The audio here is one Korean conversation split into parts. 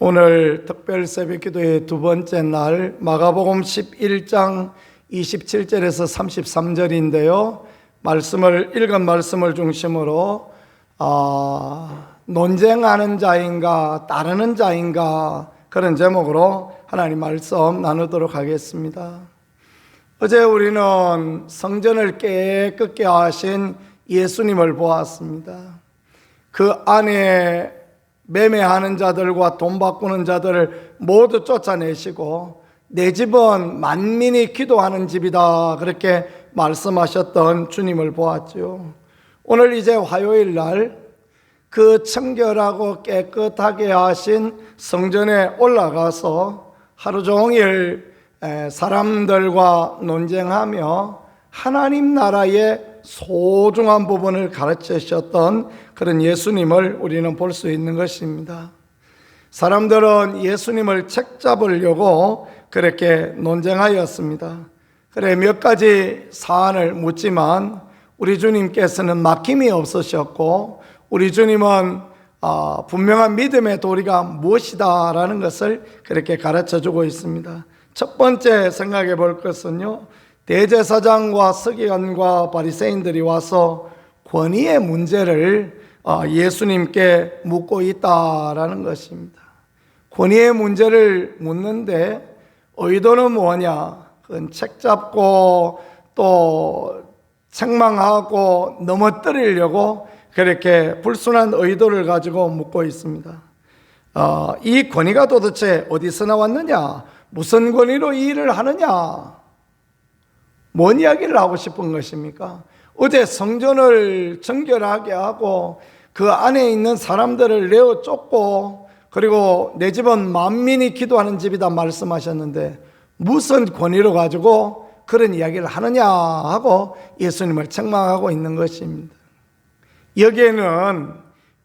오늘 특별 새벽 기도의 두 번째 날 마가복음 11장 27절에서 33절인데요. 말씀을 읽은 말씀을 중심으로 아, 논쟁하는 자인가 따르는 자인가 그런 제목으로 하나님 말씀 나누도록 하겠습니다. 어제 우리는 성전을 깨끗게 하신 예수님을 보았습니다. 그 안에 매매하는 자들과 돈 바꾸는 자들을 모두 쫓아내시고 내 집은 만민이 기도하는 집이다 그렇게 말씀하셨던 주님을 보았죠. 오늘 이제 화요일 날 그 청결하고 깨끗하게 하신 성전에 올라가서 하루 종일 사람들과 논쟁하며 하나님 나라의 소중한 부분을 가르쳐 주셨던 그런 예수님을 우리는 볼 수 있는 것입니다. 사람들은 예수님을 책 잡으려고 그렇게 논쟁하였습니다. 그래 몇 가지 사안을 묻지만 우리 주님께서는 막힘이 없으셨고 우리 주님은 어, 분명한 믿음의 도리가 무엇이다라는 것을 그렇게 가르쳐 주고 있습니다. 첫 번째 생각해 볼 것은요. 대제사장과 서기관과 바리새인들이 와서 권위의 문제를 어, 예수님께 묻고 있다라는 것입니다. 권위의 문제를 묻는데 의도는 뭐냐? 그건 책 잡고 또 책망하고 넘어뜨리려고 그렇게 불순한 의도를 가지고 묻고 있습니다. 어, 이 권위가 도대체 어디서 나왔느냐? 무슨 권위로 이 일을 하느냐? 뭔 이야기를 하고 싶은 것입니까? 어제 성전을 정결하게 하고 그 안에 있는 사람들을 내어 쫓고 그리고 내 집은 만민이 기도하는 집이다 말씀하셨는데 무슨 권위로 가지고 그런 이야기를 하느냐 하고 예수님을 책망하고 있는 것입니다. 여기에는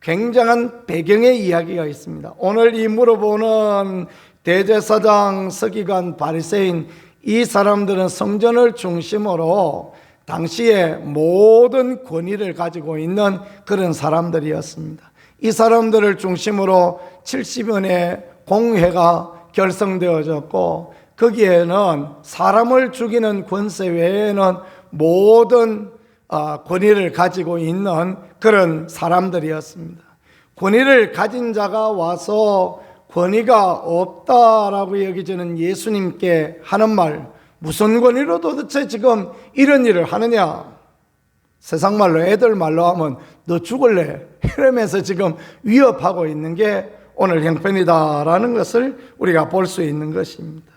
굉장한 배경의 이야기가 있습니다. 오늘 이 물어보는 대제사장, 서기관, 바리새인 이 사람들은 성전을 중심으로 당시에 모든 권위를 가지고 있는 그런 사람들이었습니다. 이 사람들을 중심으로 70년의 공회가 결성되어졌고 거기에는 사람을 죽이는 권세 외에는 모든 아, 권위를 가지고 있는 그런 사람들이었습니다. 권위를 가진 자가 와서 권위가 없다라고 여기지는 예수님께 하는 말, 무슨 권위로 도대체 지금 이런 일을 하느냐? 세상 말로 애들 말로 하면 너 죽을래? 이러면서 지금 위협하고 있는 게 오늘 형편이다라는 것을 우리가 볼 수 있는 것입니다.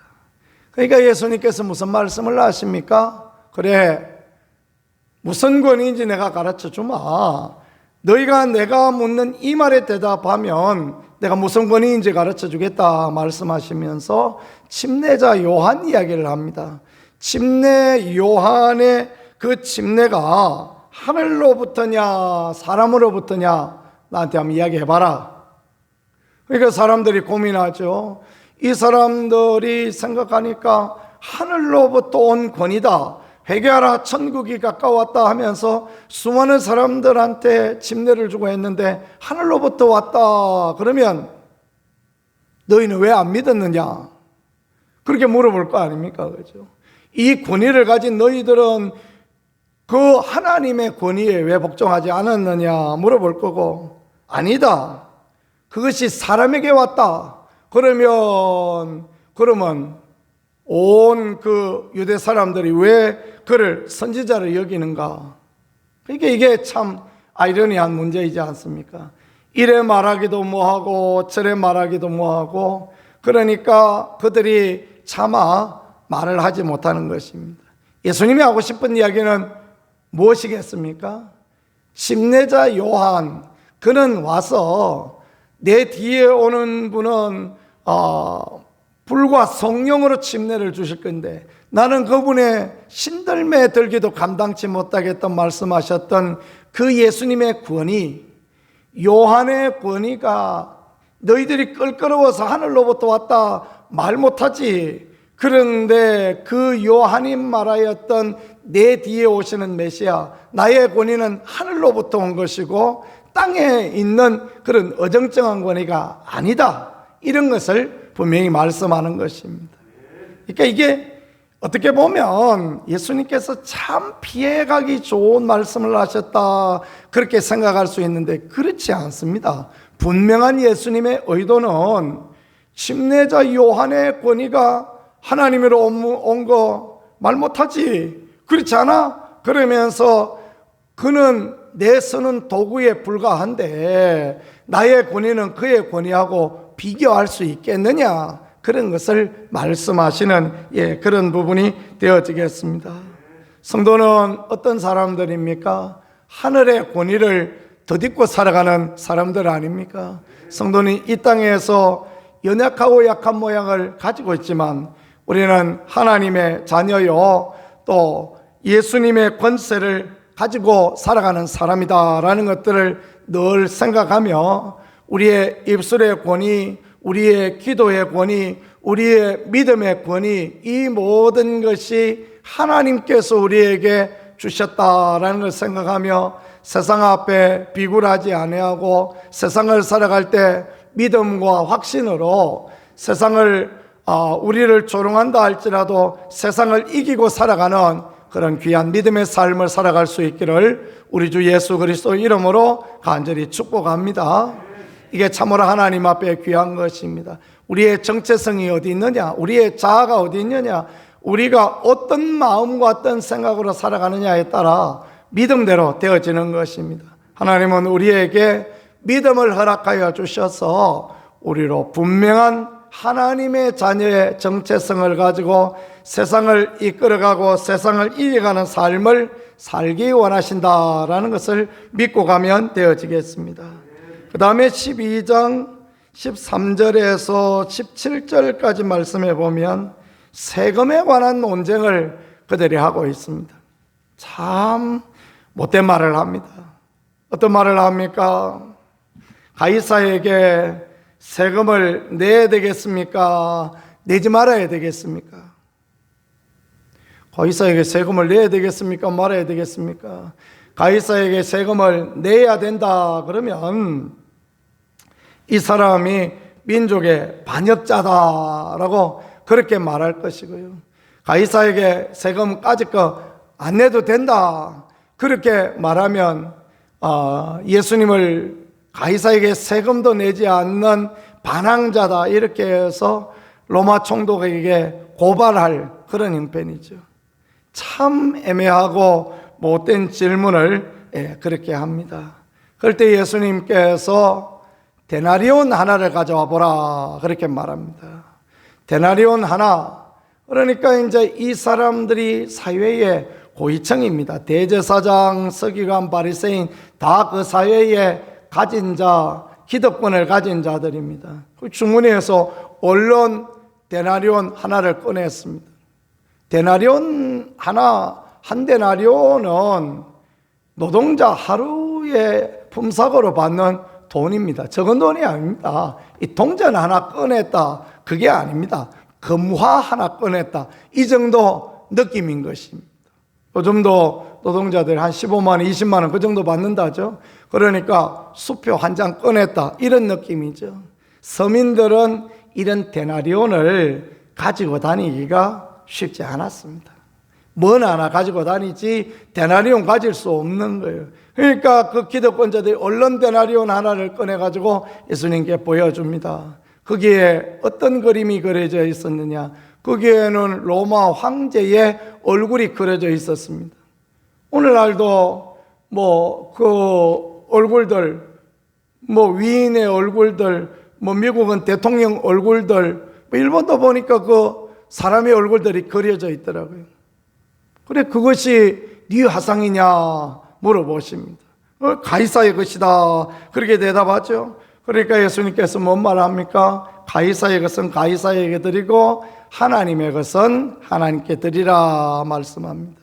그러니까 예수님께서 무슨 말씀을 하십니까? 그래, 무슨 권위인지 내가 가르쳐 주마. 너희가 내가 묻는 이 말에 대답하면 내가 무슨 권위인지 가르쳐 주겠다 말씀하시면서 침례자 요한 이야기를 합니다. 침례 요한의 그 침례가 하늘로부터냐 사람으로부터냐 나한테 한번 이야기해 봐라. 그러니까 사람들이 고민하죠. 이 사람들이 생각하니까 하늘로부터 온 권위다. 회개하라 천국이 가까웠다 하면서 수많은 사람들한테 침례를 주고 했는데 하늘로부터 왔다. 그러면 너희는 왜 안 믿었느냐? 그렇게 물어볼 거 아닙니까? 그죠? 이 권위를 가진 너희들은 그 하나님의 권위에 왜 복종하지 않았느냐 물어볼 거고 아니다. 그것이 사람에게 왔다. 그러면 그러면 온 그 유대 사람들이 왜 그를 선지자를 여기는가? 그러니까 이게 참 아이러니한 문제이지 않습니까? 이래 말하기도 뭐하고 저래 말하기도 뭐하고 그러니까 그들이 차마 말을 하지 못하는 것입니다. 예수님이 하고 싶은 이야기는 무엇이겠습니까? 침례자 요한 그는 와서 내 뒤에 오는 분은 어, 불과 성령으로 침례를 주실 건데 나는 그분의 신들매 들기도 감당치 못하겠던 말씀하셨던 그 예수님의 권위, 요한의 권위가 너희들이 끌끄러워서 하늘로부터 왔다 말 못하지. 그런데 그 요한이 말하였던 내 뒤에 오시는 메시아, 나의 권위는 하늘로부터 온 것이고 땅에 있는 그런 어정쩡한 권위가 아니다. 이런 것을 분명히 말씀하는 것입니다. 그러니까 이게 어떻게 보면 예수님께서 참 피해가기 좋은 말씀을 하셨다 그렇게 생각할 수 있는데 그렇지 않습니다. 분명한 예수님의 의도는 침례자 요한의 권위가 하나님으로 온 거 말 못하지 그렇지 않아? 그러면서 그는 내 쓰는 도구에 불과한데 나의 권위는 그의 권위하고 비교할 수 있겠느냐? 그런 것을 말씀하시는 예, 그런 부분이 되어지겠습니다. 성도는 어떤 사람들입니까? 하늘의 권위를 덧입고 살아가는 사람들 아닙니까? 성도는 이 땅에서 연약하고 약한 모양을 가지고 있지만 우리는 하나님의 자녀요 또 예수님의 권세를 가지고 살아가는 사람이다라는 것들을 늘 생각하며 우리의 입술의 권위, 우리의 기도의 권위, 우리의 믿음의 권위 이 모든 것이 하나님께서 우리에게 주셨다라는 걸 생각하며 세상 앞에 비굴하지 아니하고 세상을 살아갈 때 믿음과 확신으로 세상을 아, 우리를 조롱한다 할지라도 세상을 이기고 살아가는 그런 귀한 믿음의 삶을 살아갈 수 있기를 우리 주 예수 그리스도 이름으로 간절히 축복합니다. 이게 참으로 하나님 앞에 귀한 것입니다. 우리의 정체성이 어디 있느냐? 우리의 자아가 어디 있느냐? 우리가 어떤 마음과 어떤 생각으로 살아가느냐에 따라 믿음대로 되어지는 것입니다. 하나님은 우리에게 믿음을 허락하여 주셔서 우리로 분명한 하나님의 자녀의 정체성을 가지고 세상을 이끌어가고 세상을 이겨가는 삶을 살기 원하신다라는 것을 믿고 가면 되어지겠습니다. 그 다음에 12장 13절에서 17절까지 말씀해 보면 세금에 관한 논쟁을 그들이 하고 있습니다. 참 못된 말을 합니다. 어떤 말을 합니까? 가이사에게 세금을 내야 되겠습니까? 내지 말아야 되겠습니까? 가이사에게 세금을 내야 되겠습니까? 말아야 되겠습니까? 가이사에게 세금을 내야 된다 그러면 이 사람이 민족의 반역자다라고 그렇게 말할 것이고요. 가이사에게 세금까지 거안 내도 된다. 그렇게 말하면 어, 예수님을 가이사에게 세금도 내지 않는 반항자다 이렇게 해서 로마 총독에게 고발할 그런 형편이죠. 참 애매하고 못된 질문을 예, 그렇게 합니다. 그럴 때 예수님께서 데나리온 하나를 가져와 보라 그렇게 말합니다. 데나리온 하나 그러니까 이제 이 사람들이 사회의 고위층입니다. 대제사장, 서기관, 바리새인 다 그 사회에 가진 자, 기득권을 가진 자들입니다. 그 주문에서 언론 데나리온 하나를 꺼냈습니다. 데나리온 하나, 한 데나리온은 노동자 하루에 품삯으로 받는 돈입니다. 적은 돈이 아닙니다. 이 동전 하나 꺼냈다. 그게 아닙니다. 금화 하나 꺼냈다. 이 정도 느낌인 것입니다. 요즘도 노동자들 한 15만 원, 20만 원 그 정도 받는다죠. 그러니까 수표 한 장 꺼냈다. 이런 느낌이죠. 서민들은 이런 데나리온을 가지고 다니기가 쉽지 않았습니다. 뭔 하나 가지고 다니지 데나리온 가질 수 없는 거예요. 그러니까 그 기득권자들이 언론 데나리온 하나를 꺼내 가지고 예수님께 보여줍니다. 거기에 어떤 그림이 그려져 있었느냐? 거기에는 로마 황제의 얼굴이 그려져 있었습니다. 오늘날도 뭐 그 얼굴들, 뭐 위인의 얼굴들, 뭐 미국은 대통령 얼굴들, 뭐 일본도 보니까 그 사람의 얼굴들이 그려져 있더라고요. 그래 그것이 네 화상이냐 물어보십니다. 어, 가이사의 것이다. 그렇게 대답하죠. 그러니까 예수님께서 뭔 말합니까? 가이사의 것은 가이사에게 드리고 하나님의 것은 하나님께 드리라 말씀합니다.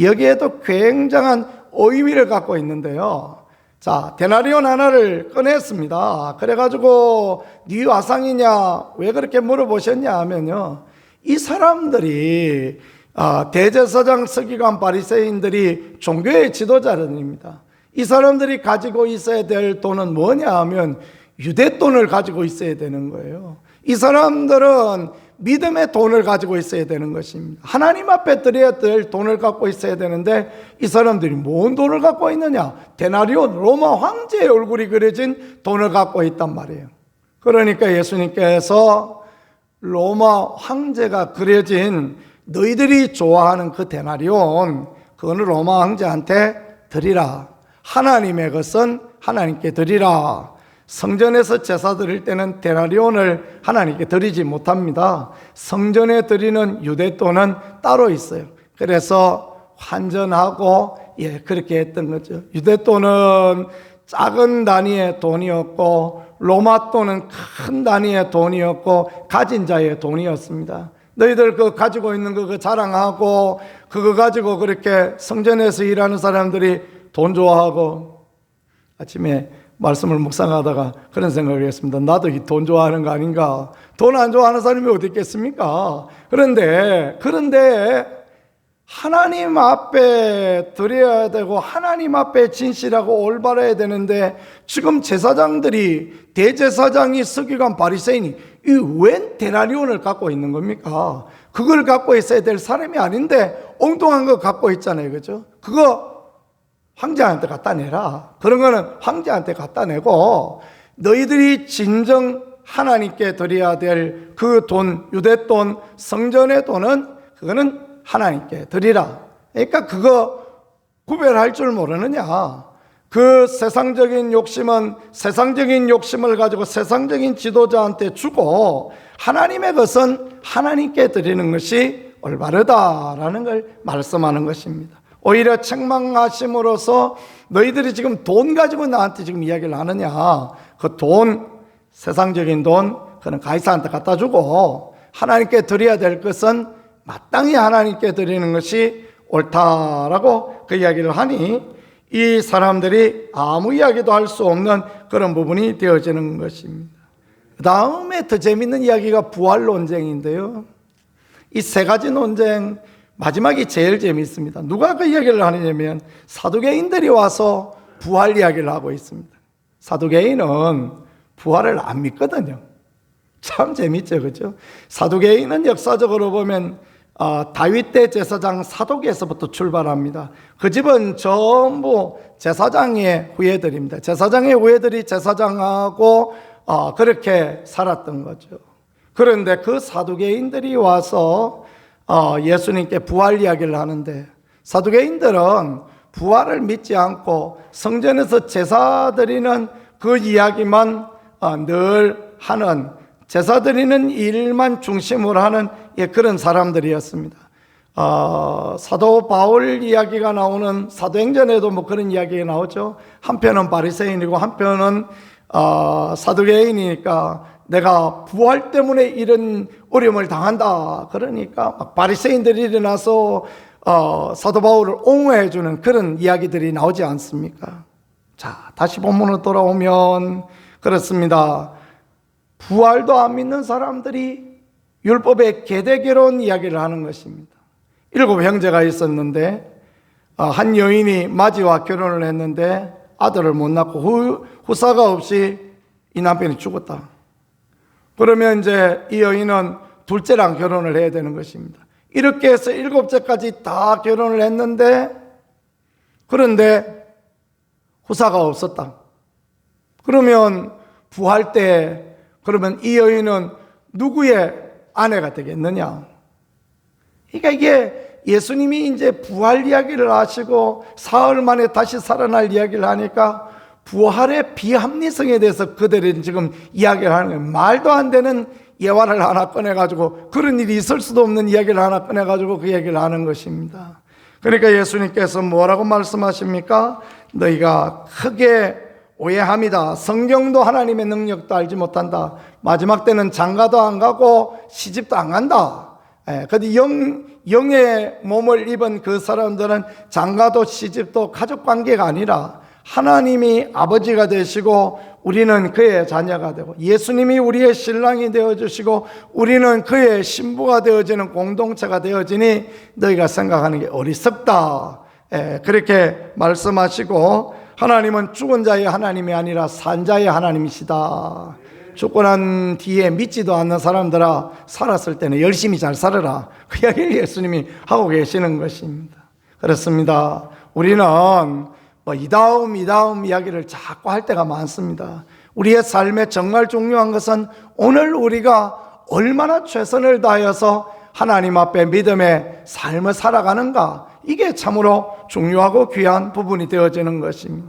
여기에도 굉장한 의미를 갖고 있는데요. 자, 데나리온 하나를 꺼냈습니다. 그래가지고 네 와상이냐 왜 그렇게 물어보셨냐 하면요. 이 사람들이 아, 대제사장 서기관 바리새인들이 종교의 지도자들입니다. 이 사람들이 가지고 있어야 될 돈은 뭐냐 하면 유대 돈을 가지고 있어야 되는 거예요. 이 사람들은 믿음의 돈을 가지고 있어야 되는 것입니다. 하나님 앞에 드려야 될 돈을 갖고 있어야 되는데 이 사람들이 뭔 돈을 갖고 있느냐? 데나리온 로마 황제의 얼굴이 그려진 돈을 갖고 있단 말이에요. 그러니까 예수님께서 로마 황제가 그려진 너희들이 좋아하는 그 데나리온 그거는 로마 황제한테 드리라. 하나님의 것은 하나님께 드리라. 성전에서 제사 드릴 때는 데나리온을 하나님께 드리지 못합니다. 성전에 드리는 유대 돈은 따로 있어요. 그래서 환전하고 예 그렇게 했던 거죠. 유대 돈은 작은 단위의 돈이었고 로마 돈은 큰 단위의 돈이었고 가진 자의 돈이었습니다. 너희들 그 가지고 있는 거그 자랑하고 그거 가지고 그렇게 성전에서 일하는 사람들이 돈 좋아하고 아침에 말씀을 묵상하다가 그런 생각을 했습니다. 나도 이 돈 좋아하는 거 아닌가? 돈 안 좋아하는 사람이 어디 있겠습니까? 그런데, 그런데 하나님 앞에 드려야 되고 하나님 앞에 진실하고 올바라야 되는데 지금 제사장들이 대제사장이 서기관 바리새인이 이웬 데나리온을 갖고 있는 겁니까? 그걸 갖고 있어야 될 사람이 아닌데 엉뚱한 거 갖고 있잖아요. 그죠? 그거 황제한테 갖다 내라. 그런 거는 황제한테 갖다 내고 너희들이 진정 하나님께 드려야 될 그 돈, 유대돈, 성전의 돈은 그거는 하나님께 드리라. 그러니까 그거 구별할 줄 모르느냐. 그 세상적인 욕심은 세상적인 욕심을 가지고 세상적인 지도자한테 주고 하나님의 것은 하나님께 드리는 것이 올바르다라는 걸 말씀하는 것입니다. 오히려 책망하심으로써 너희들이 지금 돈 가지고 나한테 지금 이야기를 하느냐. 그 돈, 세상적인 돈, 그는 가이사한테 갖다 주고 하나님께 드려야 될 것은 마땅히 하나님께 드리는 것이 옳다라고 그 이야기를 하니 이 사람들이 아무 이야기도 할 수 없는 그런 부분이 되어지는 것입니다. 그 다음에 더 재밌는 이야기가 부활 논쟁인데요. 이 세 가지 논쟁, 마지막이 제일 재미있습니다. 누가 그 이야기를 하느냐면 사두개인들이 와서 부활 이야기를 하고 있습니다. 사두개인은 부활을 안 믿거든요. 참 재밌죠, 그죠? 사두개인은 역사적으로 보면 어, 다윗 때 제사장 사독에서부터 출발합니다. 그 집은 전부 제사장의 후예들입니다. 제사장의 후예들이 제사장하고 어, 그렇게 살았던 거죠. 그런데 그 사두개인들이 와서 어, 예수님께 부활 이야기를 하는데 사두개인들은 부활을 믿지 않고 성전에서 제사 드리는 그 이야기만 어, 늘 하는 제사 드리는 일만 중심으로 하는 예, 그런 사람들이었습니다. 어, 사도 바울 이야기가 나오는 사도행전에도 뭐 그런 이야기가 나오죠. 한편은 바리새인이고 한편은 어, 사두개인이니까 내가 부활 때문에 이런 어려움을 당한다. 그러니까 막 바리새인들이 일어나서 어, 사도 바울을 옹호해 주는 그런 이야기들이 나오지 않습니까? 자, 다시 본문으로 돌아오면 그렇습니다. 부활도 안 믿는 사람들이 율법의 계대결혼 이야기를 하는 것입니다. 일곱 형제가 있었는데 어, 한 여인이 마지와 결혼을 했는데 아들을 못 낳고 후, 후사가 없이 이 남편이 죽었다. 그러면 이제 이 여인은 둘째랑 결혼을 해야 되는 것입니다. 이렇게 해서 일곱째까지 다 결혼을 했는데 그런데 후사가 없었다. 그러면 부활 때 그러면 이 여인은 누구의 아내가 되겠느냐? 그러니까 이게 예수님이 이제 부활 이야기를 하시고 사흘 만에 다시 살아날 이야기를 하니까 부활의 비합리성에 대해서 그들은 지금 이야기를 하는 거예요. 말도 안 되는 예화를 하나 꺼내가지고 그런 일이 있을 수도 없는 이야기를 하나 꺼내가지고 그 얘기를 하는 것입니다. 그러니까 예수님께서 뭐라고 말씀하십니까? 너희가 크게 오해합니다. 성경도 하나님의 능력도 알지 못한다. 마지막 때는 장가도 안 가고 시집도 안 간다. 예, 근데 영, 영의 몸을 입은 그 사람들은 장가도 시집도 가족 관계가 아니라 하나님이 아버지가 되시고 우리는 그의 자녀가 되고 예수님이 우리의 신랑이 되어 주시고 우리는 그의 신부가 되어지는 공동체가 되어지니 너희가 생각하는 게 어리석다. 예, 그렇게 말씀하시고 하나님은 죽은 자의 하나님이 아니라 산 자의 하나님이시다. 죽고 난 뒤에 믿지도 않는 사람들아 살았을 때는 열심히 잘 살아라. 그 이야기를 예수님이 하고 계시는 것입니다. 그렇습니다. 우리는 뭐 이다음 이다음 이야기를 자꾸 할 때가 많습니다. 우리의 삶에 정말 중요한 것은 오늘 우리가 얼마나 최선을 다하여서 하나님 앞에 믿음의 삶을 살아가는가 이게 참으로 중요하고 귀한 부분이 되어지는 것입니다.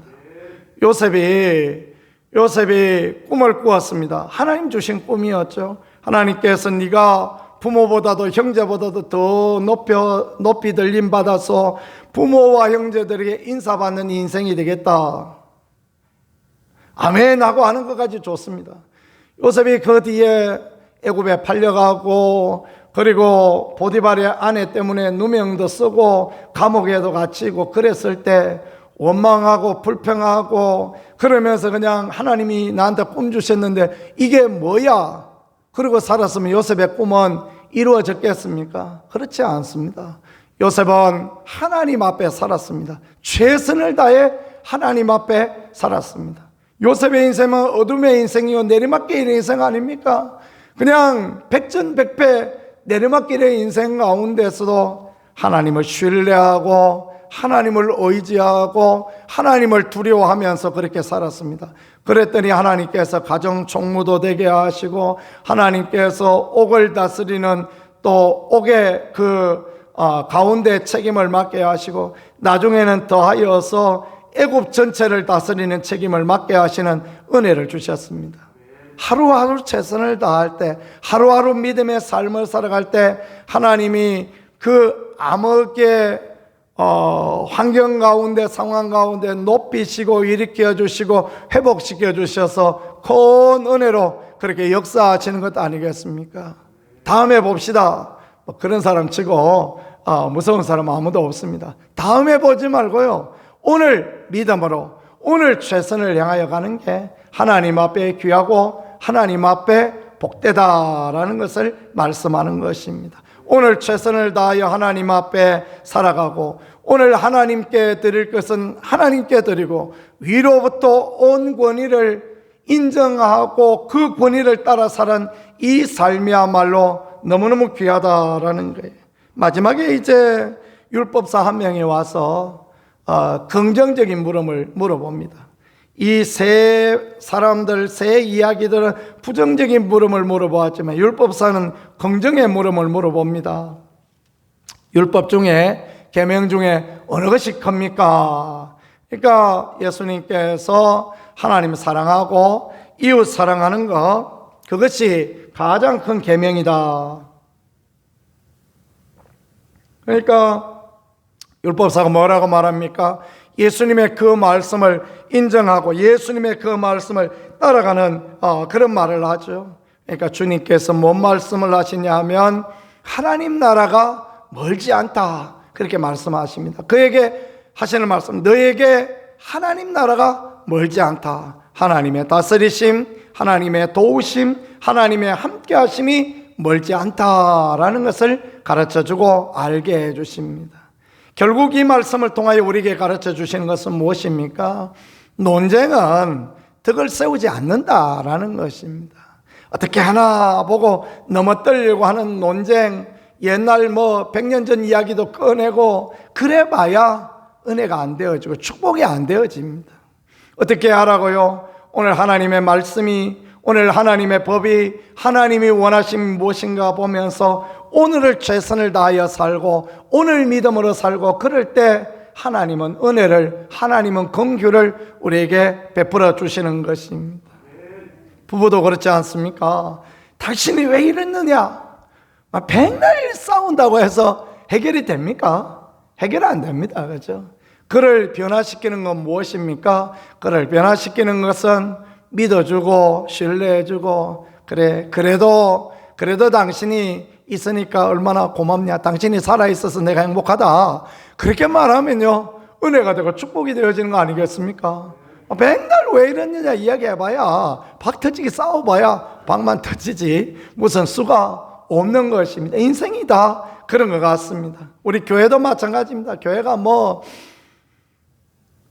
요셉이 요셉이 꿈을 꾸었습니다. 하나님 주신 꿈이었죠. 하나님께서 네가 부모보다도 형제보다도 더 높여 높이 들림 받아서 부모와 형제들에게 인사받는 인생이 되겠다. 아멘 하고 하는 것까지 좋습니다. 요셉이 그 뒤에 애굽에 팔려가고 그리고 보디발의 아내 때문에 누명도 쓰고 감옥에도 갇히고 그랬을 때 원망하고 불평하고 그러면서 그냥 하나님이 나한테 꿈 주셨는데 이게 뭐야? 그리고 살았으면 요셉의 꿈은 이루어졌겠습니까? 그렇지 않습니다. 요셉은 하나님 앞에 살았습니다. 최선을 다해 하나님 앞에 살았습니다. 요셉의 인생은 어둠의 인생이요 내리막길의 인생 아닙니까? 그냥 백전백패 내리막길의 인생 가운데서도 하나님을 신뢰하고 하나님을 의지하고 하나님을 두려워하면서 그렇게 살았습니다. 그랬더니 하나님께서 가정 총무도 되게 하시고 하나님께서 옥을 다스리는 또 옥의 그 어, 가운데 책임을 맡게 하시고 나중에는 더하여서 애굽 전체를 다스리는 책임을 맡게 하시는 은혜를 주셨습니다. 하루하루 최선을 다할 때, 하루하루 믿음의 삶을 살아갈 때 하나님이 그 암흑의 어, 환경 가운데 상황 가운데 높이시고 일으켜 주시고 회복시켜 주셔서 큰 은혜로 그렇게 역사하시는 것 아니겠습니까? 다음에 봅시다. 뭐 그런 사람 치고 아, 무서운 사람 아무도 없습니다. 다음에 보지 말고요. 오늘 믿음으로 오늘 최선을 향하여 가는 게 하나님 앞에 귀하고 하나님 앞에 복되다라는 것을 말씀하는 것입니다. 오늘 최선을 다하여 하나님 앞에 살아가고 오늘 하나님께 드릴 것은 하나님께 드리고 위로부터 온 권위를 인정하고 그 권위를 따라 사는 이 삶이야말로 너무너무 귀하다라는 거예요. 마지막에 이제 율법사 한 명이 와서 어, 긍정적인 물음을 물어봅니다. 이 세 사람들, 세 이야기들은 부정적인 물음을 물어보았지만 율법사는 긍정의 물음을 물어봅니다. 율법 중에 계명 중에 어느 것이 큽니까? 그러니까 예수님께서 하나님을 사랑하고 이웃 사랑하는 것 그것이 가장 큰 계명이다. 그러니까 율법사가 뭐라고 말합니까? 예수님의 그 말씀을 인정하고 예수님의 그 말씀을 따라가는 어, 그런 말을 하죠. 그러니까 주님께서 뭔 말씀을 하시냐 하면 하나님 나라가 멀지 않다. 그렇게 말씀하십니다. 그에게 하시는 말씀, 너에게 하나님 나라가 멀지 않다. 하나님의 다스리심, 하나님의 도우심, 하나님의 함께 하심이 멀지 않다라는 것을 가르쳐 주고 알게 해 주십니다. 결국 이 말씀을 통하여 우리에게 가르쳐 주시는 것은 무엇입니까? 논쟁은 덕을 세우지 않는다라는 것입니다. 어떻게 하나 보고 넘어뜨리려고 하는 논쟁, 옛날 뭐 100년 전 이야기도 꺼내고 그래 봐야 은혜가 안 되어지고 축복이 안 되어집니다. 어떻게 하라고요? 오늘 하나님의 말씀이 오늘 하나님의 법이 하나님이 원하신 무엇인가 보면서 오늘을 최선을 다하여 살고 오늘 믿음으로 살고 그럴 때 하나님은 은혜를 하나님은 긍휼을 우리에게 베풀어 주시는 것입니다. 부부도 그렇지 않습니까? 당신이 왜 이랬느냐? 막 백날 싸운다고 해서 해결이 됩니까? 해결 안 됩니다. 그죠? 그를 변화시키는 건 무엇입니까? 그를 변화시키는 것은 믿어주고 신뢰해주고 그래 그래도 그래도 당신이 있으니까 얼마나 고맙냐. 당신이 살아있어서 내가 행복하다. 그렇게 말하면요 은혜가 되고 축복이 되어지는 거 아니겠습니까? 맨날 왜 이러느냐 이야기해봐야 박 터지기 싸워봐야 박만 터지지 무슨 수가 없는 것입니다. 인생이 다. 그런 것 같습니다. 우리 교회도 마찬가지입니다. 교회가 뭐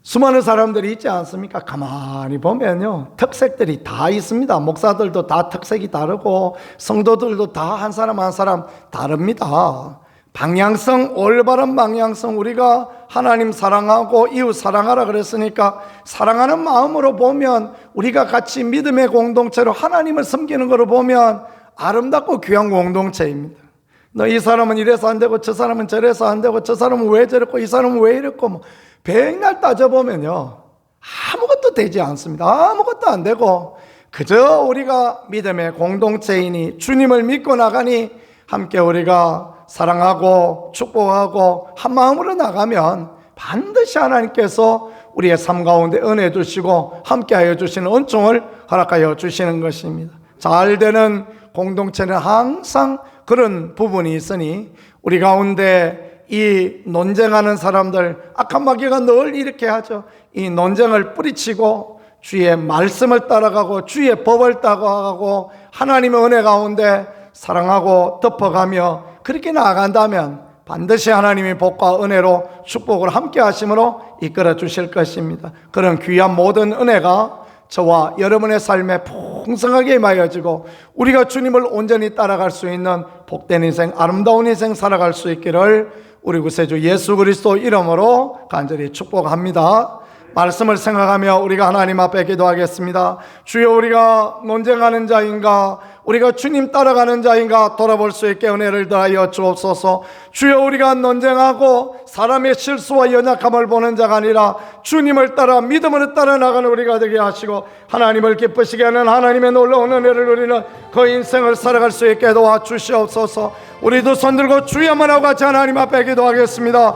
수많은 사람들이 있지 않습니까? 가만히 보면요. 특색들이 다 있습니다. 목사들도 다 특색이 다르고 성도들도 다 한 사람 한 사람 다릅니다. 방향성, 올바른 방향성, 우리가 하나님 사랑하고 이웃 사랑하라 그랬으니까 사랑하는 마음으로 보면 우리가 같이 믿음의 공동체로 하나님을 섬기는 것을 보면 아름답고 귀한 공동체입니다. 너 이 사람은 이래서 안 되고 저 사람은 저래서 안 되고 저 사람은 왜 저랬고 이 사람은 왜 이랬고 뭐 백날 따져보면요 아무것도 되지 않습니다. 아무것도 안 되고 그저 우리가 믿음의 공동체이니 주님을 믿고 나가니 함께 우리가 사랑하고 축복하고 한 마음으로 나가면 반드시 하나님께서 우리의 삶 가운데 은혜 주시고 함께하여 주시는 은총을 허락하여 주시는 것입니다. 잘 되는 공동체는 항상 그런 부분이 있으니 우리 가운데 이 논쟁하는 사람들 악한 마귀가 늘 이렇게 하죠. 이 논쟁을 뿌리치고 주의 말씀을 따라가고 주의 법을 따라가고 하나님의 은혜 가운데 사랑하고 덮어가며 그렇게 나아간다면 반드시 하나님의 복과 은혜로 축복을 함께 하심으로 이끌어 주실 것입니다. 그런 귀한 모든 은혜가 저와 여러분의 삶에 풍성하게 임하여지고 우리가 주님을 온전히 따라갈 수 있는 복된 인생, 아름다운 인생 살아갈 수 있기를 우리 구세주 예수 그리스도 이름으로 간절히 축복합니다. 말씀을 생각하며 우리가 하나님 앞에 기도하겠습니다. 주여 우리가 논쟁하는 자인가 우리가 주님 따라가는 자인가 돌아볼 수 있게 은혜를 더하여 주옵소서. 주여 우리가 논쟁하고 사람의 실수와 연약함을 보는 자가 아니라 주님을 따라 믿음으로 따라 나가는 우리가 되게 하시고 하나님을 기쁘시게 하는 하나님의 놀라운 은혜를 누리는 그 인생을 살아갈 수 있게 도와 주시옵소서. 우리도 손 들고 주여 만 하고 같이 하나님 앞에 기도하겠습니다.